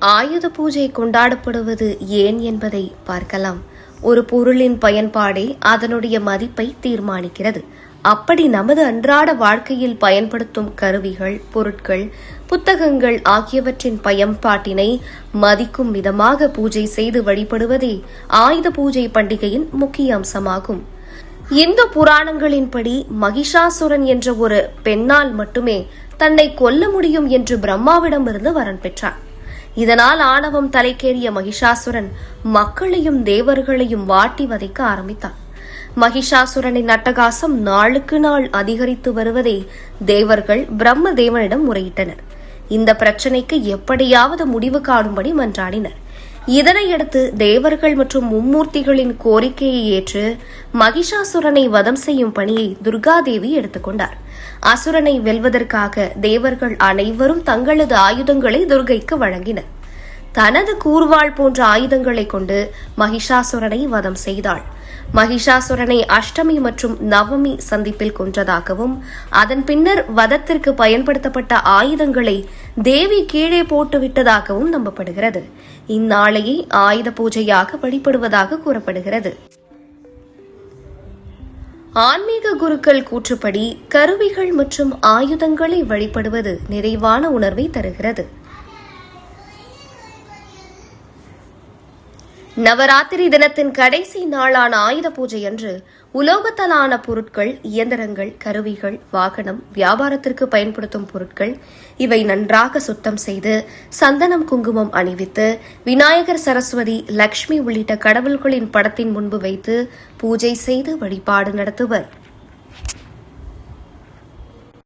ஆயுத பூஜை கொண்டாடப்படுவது ஏன் என்பதை பார்க்கலாம். ஒரு பொருளின் பயன்பாடே அதனுடைய மதிப்பை தீர்மானிக்கிறது. அப்படி நமது அன்றாட வாழ்க்கையில் பயன்படுத்தும் கருவிகள் பொருட்கள் புத்தகங்கள் ஆகியவற்றின் பயன்பாட்டினை மதிக்கும் விதமாக பூஜை செய்து வழிபடுவதே ஆயுத பூஜை பண்டிகையின் முக்கிய அம்சமாகும். இந்து புராணங்களின்படி மகிஷாசுரன் என்ற ஒரு பெண்ணால் மட்டுமே தன்னை கொல்ல முடியும் என்று பிரம்மாவிடமிருந்து வரன் பெற்றார். இதனால் ஆணவம் தலைக்கேறிய மகிஷாசுரன் மக்களையும் தேவர்களையும் வாட்டி வதைக்க ஆரம்பித்தார் மகிஷாசுரனின் அட்டகாசம் நாளுக்கு நாள் அதிகரித்து வருவதை தேவர்கள் பிரம்ம தேவனிடம் முறையிட்டனர். இந்த பிரச்சனைக்கு எப்படியாவது முடிவு காணும்படி மன்றாடினர். இதனையடுத்து தேவர்கள் மற்றும் மும்மூர்த்திகளின் கோரிக்கையை ஏற்று மகிஷாசுரனை வதம் செய்யும் பணியை துர்காதேவி எடுத்துக்கொண்டார் அசுரனை வெல்வதற்காக தேவர்கள் அனைவரும் தங்களது ஆயுதங்களை துர்கைக்கு வழங்கினர். தனது கூர்வாள் போன்ற ஆயுதங்களை கொண்டு மகிஷாசுரனை வதம் செய்தாள். மகிஷாசுரனை அஷ்டமி மற்றும் நவமி சந்திப்பில் கொன்றதாகவும் அதன் பின்னர் வதத்திற்கு பயன்படுத்தப்பட்ட ஆயுதங்களை தேவி கீழே போட்டுவிட்டதாகவும் நம்பப்படுகிறது. இந்நாளையை ஆயுத பூஜையாக வழிபடுவதாக கூறப்படுகிறது. ஆன்மீக குருக்கள் கூற்றுப்படி கருவிகள் மற்றும் ஆயுதங்களை வழிபடுவது நிறைவான உணர்வை தருகிறது. நவராத்திரி தினத்தின் கடைசி நாளான ஆயுத பூஜை அன்று உலோகத்தலான பொருட்கள் இயந்திரங்கள் கருவிகள் வாகனம் வியாபாரத்திற்கு பயன்படுத்தும் பொருட்கள் இவை நன்றாக சுத்தம் செய்து சந்தனம் குங்குமம் அணிவித்து விநாயகர் சரஸ்வதி லக்ஷ்மி உள்ளிட்ட கடவுள்களின் படத்தின் முன்பு வைத்து பூஜை செய்து வழிபாடு நடத்துவர்.